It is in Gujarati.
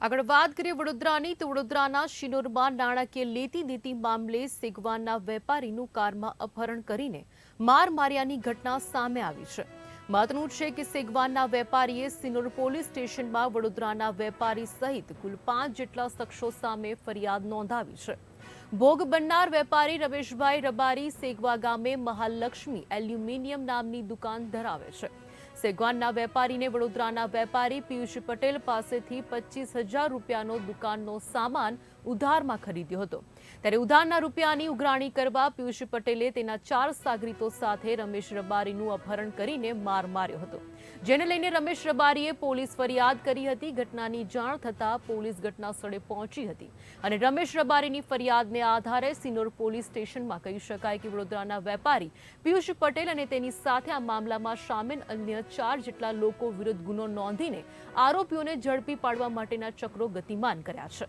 આગળ વાત કરીએ વડોદરાની, તો વડોદરાના શિનોરમાં નાણાકીય લેતી દેતી મામલે સેગવાનના વેપારીનું કારમાં અપહરણ કરીને માર માર્યાની ઘટના સામે આવી છે. મહત્વનું છે કે સેગવાનના વેપારીએ સિનોર પોલીસ સ્ટેશનમાં વડોદરાના વેપારી સહિત કુલ પાંચ જેટલા શખ્સો સામે ફરિયાદ નોંધાવી છે. ભોગ બનનાર વેપારી રમેશભાઈ રબારી સેગવા ગામે મહાલક્ષ્મી એલ્યુમિનિયમ નામની દુકાન ધરાવે છે. સેગવાનના વેપારીને વડોદરાના વેપારી પિયુષ પટેલ પાસેથી પચીસ હજાર રૂપિયાનો દુકાનનો સામાન ઉધારમાં ખરીદ્યો હતો. ત્યારે ઉધારના રૂપિયાની ઉઘરાણી કરવા પિયુષ પટેલે તેના ચાર સાગરીતો સાથે રમેશ રબારીનું અપહરણ કરીને માર માર્યો હતો. જેને લઈને રમેશ રબારીએ પોલીસ ફરિયાદ કરી હતી. ઘટનાની જાણ થતાં પોલીસ ઘટના સ્થળે પહોંચી હતી અને રમેશ રબારીની ફરિયાદને આધારે સિનોર પોલીસ સ્ટેશનમાં કહી શકાય કે વડોદરાના વેપારી પિયુષ પટેલ અને તેની સાથે આ મામલામાં સામેલ અન્ય ચાર જેટલા લોકો વિરુદ્ધ ગુનો નોંધીને આરોપીઓને ઝડપી પાડવા માટેના ચક્રો ગતિમાન કર્યા છે.